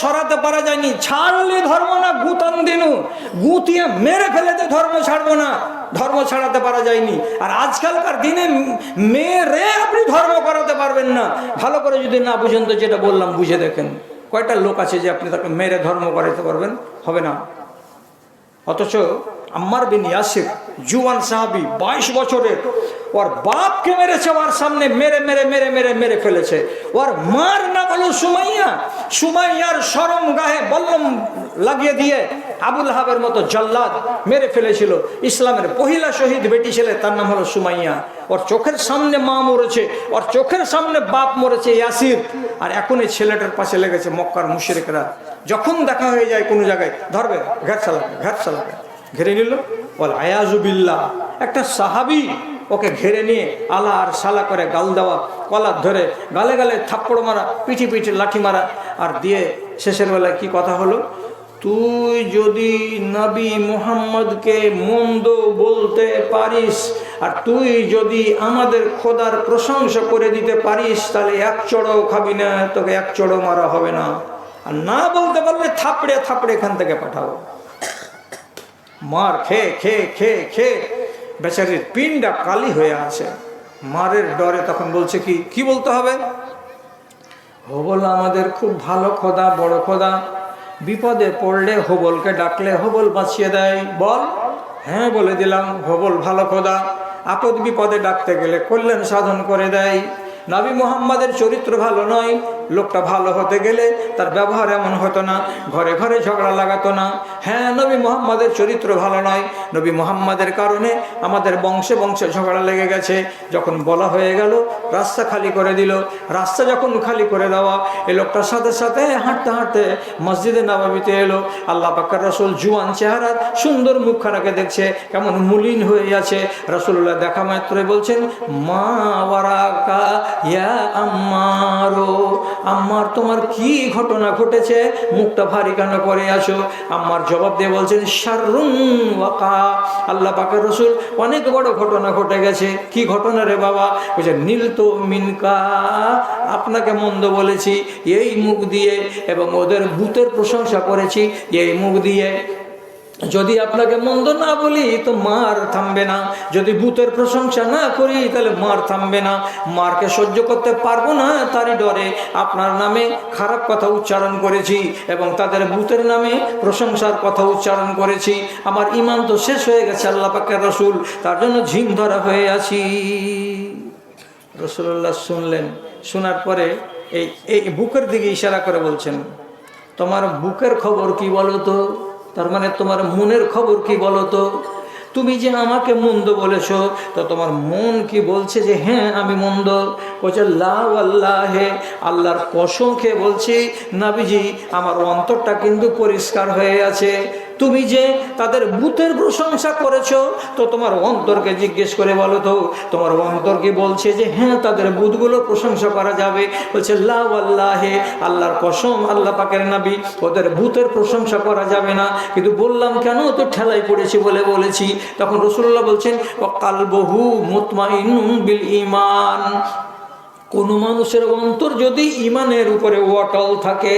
সরাতে পারা যায়নি। ছাড়লে ধর্ম না, গুতন দিনু। গুতিয়ে মেরে ফেলে ফেলেতে ধর্ম ছাড়বো না। ধর্ম ছাড়াতে পারা যায়নি। আর আজকালকার দিনে মেরে আপনি ধর্ম করাতে পারবেন না। ভালো করে যদি না বুঝেন তো যেটা বললাম, বুঝে দেখেন। কয়টা লোক আছে যে আপনি তাকে মেরে ধর্ম করাতে পারবেন? হবে না। অথচ আম্মার বিন ইয়াসির, জুয়ান সাহাবি, বাইশ বছরের ওর বাপকে মেরেছে, ওর সামনে মেরে মেরে মেরে মেরে মেরে ফেলেছে। ওর মার না বলো সুমাইয়া। সুমাইয়ার সরম গায়ে বল্লম লাগিয়ে দিয়ে আবুল হাবের মতো জল্লাদ মেরে ফেলেছিল। ইসলামের পহিলা শহীদ বেটি ছেলে, তার নাম হলো সুমাইয়া। ওর চোখের সামনে মা মরেছে, ওর চোখের সামনে বাপ মরেছে ইয়াসির। আর এখন এই ছেলেটার পাশে লেগেছে মক্কার মুশরিকরা। যখন দেখা হয়ে যায় কোনো জায়গায়, ধরবে ঘাট চালাবে ঘাট চালাবে। ঘেরে নিল, বল আয়াজুবিল্লাহ একটা সাহাবি ওকে ঘেরে নিয়ে আলা আর সালা করে গাল দেওয়া, কলার ধরে গালে গালে থাপ্পড় মারা, পিঠি পিঠি লাঠি মারা। আর দিয়ে শেষের বেলায় কি কথা হলো? তুই যদি নবী মুহাম্মদকে মন্দ বলতে পারিস, আর তুই যদি আমাদের খোদার প্রশংসা করে দিতে পারিস, তাহলে এক চড়ও খাবি না, তোকে এক চড়ও মারা হবে না। আর না বলতে পারলে থাপড়ে থাপড়ে এখান থেকে পাঠাবো মার খেয়ে খেয়ে খেয়ে খেয়ে বেচারির পিনটা কালি হয়ে আছে। মারের ডরে তখন বলছে কি কি বলতে হবে? হবল আমাদের খুব ভালো খোদা, বড় খোদা। বিপদে পড়লে হবলকে ডাকলে হবল বাঁচিয়ে দেয়। বল। হ্যাঁ বলে দিলাম, হবল ভালো খোদা। আপদ বিপদে ডাকতে গেলে কল্যাণ সাধন করে দেয়। নবী মোহাম্মদের চরিত্র ভালো নয়, লোকটা ভালো হতে গেলে তার ব্যবহার এমন হতো না, ঘরে ঘরে ঝগড়া লাগাতো না। হ্যাঁ নবী মোহাম্মদের চরিত্র ভালো নয়, নবী মোহাম্মদের কারণে আমাদের বংশে বংশে ঝগড়া লেগে গেছে। যখন বলা হয়ে গেল, রাস্তা খালি করে দিল। রাস্তা যখন খালি করে দেওয়া এই লোকটার সাথে সাথে হাঁটতে হাঁটতে মসজিদে নবাবিতে এলো। আল্লাহ পাক্কার রসুল জুয়ান চেহারা, সুন্দর মুখখানাকে দেখছে, কেমন মুলিন হয়ে আছে। রসুল্লাহ দেখা মাত্রই বলছেন, মা ওয়ারাকা ইয়া আম্মারো, আম্মার, তোমার কি ঘটনা ঘটেছে? মুখটা ভারী কেন করে আসো? আম্মার জবাব দিয়ে বলছেন ওয়াকা। আল্লাহ পাকের রসুল অনেক বড় ঘটনা ঘটে গেছে। কি ঘটনা রে বাবা? বলছে, নীল তো মিনকা, আপনাকে মন্দ বলেছি, এই মুখ দিয়ে এবং ওদের ভূতের প্রশংসা করেছি, এই মুখ দিয়ে। যদি আপনাকে মন্দ না বলি, তো মার থামবে না। যদি ভূতের প্রশংসা না করি, তাহলে মার থামবে না। মারকে সহ্য করতে পারব না তারই ডরে। আপনার নামে খারাপ কথা উচ্চারণ করেছি এবং তাদের ভূতের নামে প্রশংসার কথা উচ্চারণ করেছি। আমার ইমান তো শেষ হয়ে গেছে, আল্লাহ পাকের রসুল। তার জন্য ঝিম ধরা হয়ে আছি। রসুল্লাহ শুনলেন, শোনার পরে এই এই বুকের দিকে ইশারা করে বলছেন, তোমার বুকের খবর কি বলো তো? তার মানে তোমার মনের খবর কি বলো তো? তুমি যে আমাকে মন্দ বলেছ, তো তোমার মন কি বলছে যে হ্যাঁ আমি মন্দ? বলছে আল্লাহ। হে আল্লাহর কসম খেয়ে বলছি, নাবিজি, আমার অন্তরটা কিন্তু পরিষ্কার হয়ে আছে। তুমি যে তাদের বুথের প্রশংসা করেছ, তো তোমার অন্তরকে জিজ্ঞেস করে বলো তো, তোমার অন্তর কি বলছে যে হ্যাঁ তাদের বুথগুলো প্রশংসা করা যাবে। বলছে আল্লাহে আল্লাহর কসম, আল্লাহ পাকের নাবি, ওদের ভূতের প্রশংসা করা যাবে না। কিন্তু বললাম, কেন তো ঠেলাই পড়েছি বলে বলেছি? তখন রসুল্লাহ বলছেন ও কালবহু মুতমাইন বিল ইমান কোনো মানুষের অন্তর যদি ইমানের উপরে অটল থাকে,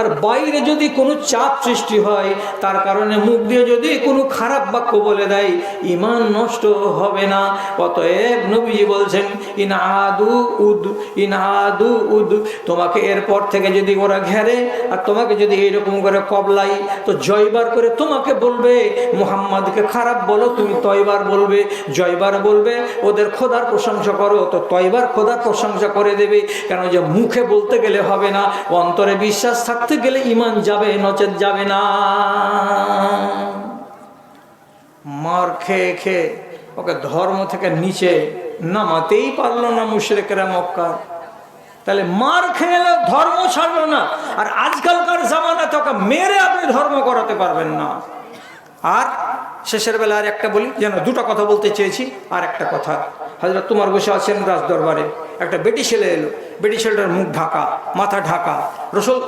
আর বাইরে যদি কোনো চাপ সৃষ্টি হয়, তার কারণে মুখ দিয়ে যদি কোনো খারাপ বাক্য বলে দেয়, ইমান নষ্ট হবে না। অতএব নবীজি বলছেন, ইন আদু উদ, ইন আদু উদ। তোমাকে এরপর থেকে যদি ওরা ঘেরে, আর তোমাকে যদি এইরকম করে কবলাই, তো জয়বার করে তোমাকে বলবে, মুহাম্মাদকে খারাপ বলো, তুমি তয়বার বলবে। জয়বার বলবে, ওদের খোদার প্রশংসা করো। তো তয়বার, খোদার প্রশংসা করে দেবে। কেন যে মুখে বলতে গেলে হবে না, অন্তরে বিশ্বাস থাকতে গেলে ইমান যাবে নচেত যাবে না। মার খেয়ে খেয়ে ওকে ধর্ম থেকে নিচে নামাতেই পারল না মুশরেকেরা মক্কা। তাহলে মার খেয়ে ধর্ম ছাড়লো না। আর আজকালকার জামানা তোকে মেরে আপনি ধর্ম করাতে পারবেন না। আর শেষের বেলা আর একটা বলি, যেন দুটো কথা বলতে চেয়েছি, আর একটা কথা। হাজরা তোমার বসে আছেন রাজ দরবারে একটা বেটি ছেলে এলো। বেটি ছেলেটার মুখ ঢাকা, মাথা ঢাকা। রসুল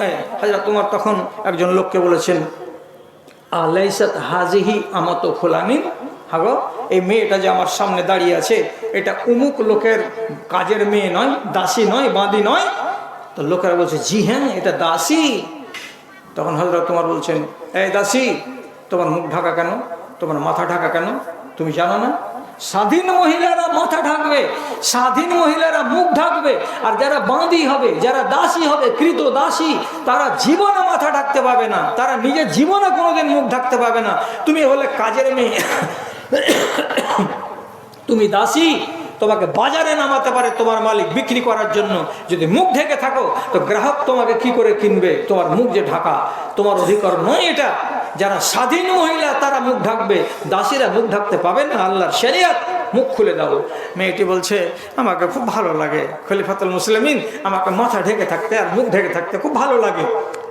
হাজরা তোমার তখন একজন লোককে বলেছেন, আলাইসাত হাজিহি আমাতো খোলামিন হাগো, এই মেয়েটা যে আমার সামনে দাঁড়িয়ে আছে, এটা উমুক লোকের কাজের মেয়ে নয়, দাসী নয় বাঁধি নয়। তো লোকেরা বলছে, জি হ্যাঁ এটা দাসী। তখন হজরত তোমার বলছেন, এই দাসী, তোমার মুখ ঢাকা কেন? তোমার মাথা ঢাকা কেন? তুমি জানো না? স্বাধীন মহিলারা মাথা ঢাকবে, স্বাধীন মহিলারা মুখ ঢাকবে, আর যারা বাঁধি হবে, যারা দাসী হবে, কৃত দাসী, তারা জীবনে মাথা ঢাকতে পাবে না। তারা নিজের জীবনে কোনোদিন মুখ ঢাকতে পাবে না। তুমি হলে কাজের মেয়ে। তুমি দাসী তোমাকে বাজারে নামাতে পারে তোমার মালিক বিক্রি করার জন্য। যদি মুখ ঢেকে থাকো, তো গ্রাহক তোমাকে কি করে কিনবে? তোমার মুখ যে ঢাকা, তোমার অধিকার নয় এটা। যারা স্বাধীন মহিলা, তারা মুখ ঢাকবে। দাসীরা মুখ ঢাকতে পাবে না, আল্লাহর শরিয়াত মুখ খুলে দাও। মেয়েটি বলছে, আমাকে খুব ভালো লাগে। খলিফাতুল মুসলিমিন, আমাকে মাথা ঢেকে থাকতে আর মুখ ঢেকে থাকতে খুব ভালো লাগে।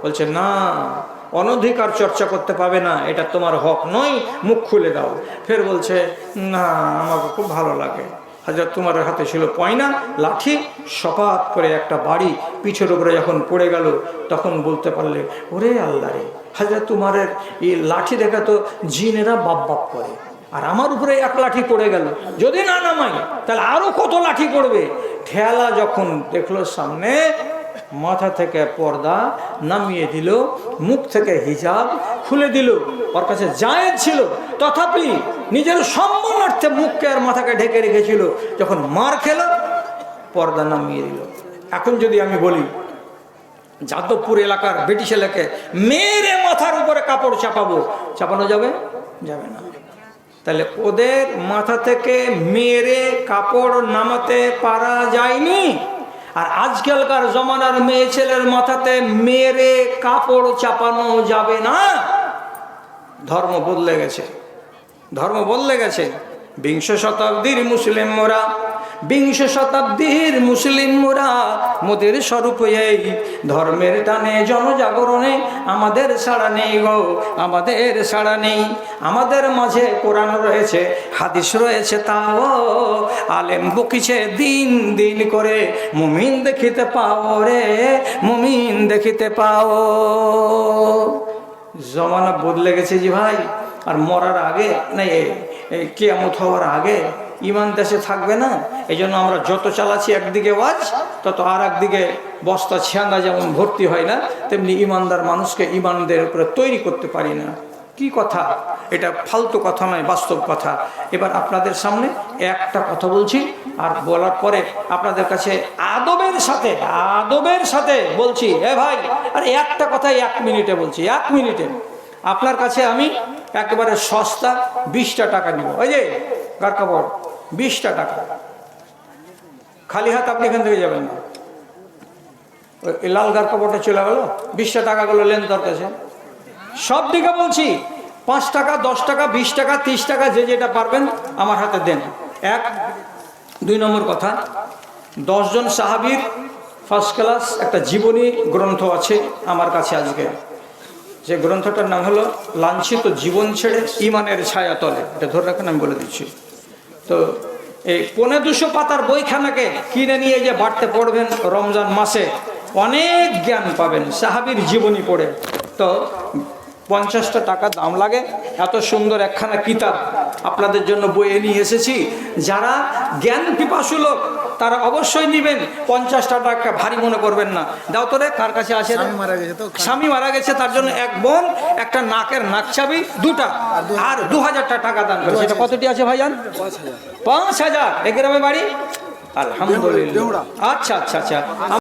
বলছে, না, অনধিকার চর্চা করতে পাবে না, এটা তোমার হক নয়, মুখ খুলে দাও। ফের বলছে, না, আমাকে খুব ভালো লাগে। হাজার তোমার হাতে ছিল পয়না, লাঠি, সপাত করে একটা বাড়ি পিছের উপরে যখন পড়ে গেল, তখন বলতে পারলে, ওরে আল্লাহ রে হাজরত তোমারের এই লাঠি দেখা তো জিনেরা বাপ বাপ করে। আর আমার উপরে এক লাঠি পড়ে গেল। যদি না নামাই, তাহলে আরও কত লাঠি পড়বে? ঠেলা যখন দেখল সামনে মাথা থেকে পর্দা নামিয়ে দিল, মুখ থেকে হিজাব খুলে দিল। ওর কাছে জায়েজ ছিল, তথাপি নিজের সম্মানার্থে মুখকে আর মাথাকে ঢেকে রেখেছিল। যখন মার খেল, পর্দা নামিয়ে দিল। এখন যদি আমি বলি, যাদবপুর এলাকার ব্রিটিশ এলাকে মেরে মাথার উপরে কাপড় চাপাবো, চাপানো যাবে? যাবে না। তাহলে ওদের মাথা থেকে মেরে কাপড় নামাতে পারা যায়নি। আর আজকালকার জমানার মেয়ে ছেলের মাথাতে মেরে কাপড় চাপানো যাবে না। ধর্ম বদলে গেছে। ধর্ম বদলে গেছে। বিংশ শতাব্দীর মুসলিম মোরা বিংশ শতাব্দীর মুসলিম মোরা মোদের স্বরূপ এই। ধর্মের টানে জনজাগরণে আমাদের সাড়া নেই গো, আমাদের সাড়া নেই। আমাদের মাঝে কোরআন রয়েছে, হাদিস রয়েছে, তাও আলেম বকিছে দিন দিন করে। মুমিন দেখিতে পাও রে, মুমিন দেখিতে পাও। জমানা বদলে গেছে জি ভাই, আর মরার আগে, না এই কেয়ামত হওয়ার আগে ইমান দেশে থাকবে না এই জন্য আমরা যত চালাচ্ছি একদিকে ওয়াজ, তত আর একদিকে বস্তা ছিয়াঙ্গা যেমন ভর্তি হয় না, তেমনি ইমানদার মানুষকে ইমানদের উপরে তৈরি করতে পারি না। কি কথা? এটা ফালতু কথা নয়, বাস্তব কথা। এবার আপনাদের সামনে একটা কথা বলছি, আর বলার পরে আপনাদের কাছে আদবের সাথে আদবের সাথে বলছি, এ ভাই, আর একটা কথা এক মিনিটে বলছি, এক মিনিটে। আপনার কাছে আমি একেবারে সস্তা বিশটা টাকা নিব। ওই যে, গার কাপড়। বিশটা টাকা। খালি হাত আপনি এখান থেকে যাবেন না। লাল গার কাপড়টা চলে গেল, বিশটা টাকাগুলো লেন তোর কাছে। সব দিকে বলছি, পাঁচ টাকা, দশ টাকা, বিশ টাকা, তিরিশ টাকা, যে যেটা পারবেন আমার হাতে দেন। এক, দুই নম্বর কথা, দশজন সাহাবির ফার্স্ট ক্লাস একটা জীবনী গ্রন্থ আছে আমার কাছে আজকে। যে গ্রন্থটার নাম হলো, লাঞ্ছিত জীবন ছেড়ে ইমানের ছায়া তলে। এটা ধরে রাখেন, আমি বলে দিচ্ছি। তো এই পনেরো দুশো পাতার বইখানাকে কিনে নিয়ে যে বাড়তে পড়বেন রমজান মাসে, অনেক জ্ঞান পাবেন, সাহাবির জীবনী পড়ে। তো পঞ্চাশটা টাকা দাম লাগে, এত সুন্দর একখানা কিতাব আপনাদের জন্য বইয়ে নিয়ে এসেছি। যারা জ্ঞান পিপাসু লোক তারা অবশ্যই নেবেন। পঞ্চাশটা টাকা ভারী মনে করবেন না। দাও তো রে কার কাছে আছে? স্বামী মারা গেছে তো স্বামী মারা গেছে তার জন্য এক বোন একটা নাকের নাক চাবি দুটা। আর দু হাজারটা টাকা দান করে। সেটা কতটি আছে ভাইজান? পাঁচ হাজার। এ গ্রামে বাড়ি? আলহামদুলিল্লাহ। আচ্ছা আচ্ছা আচ্ছা।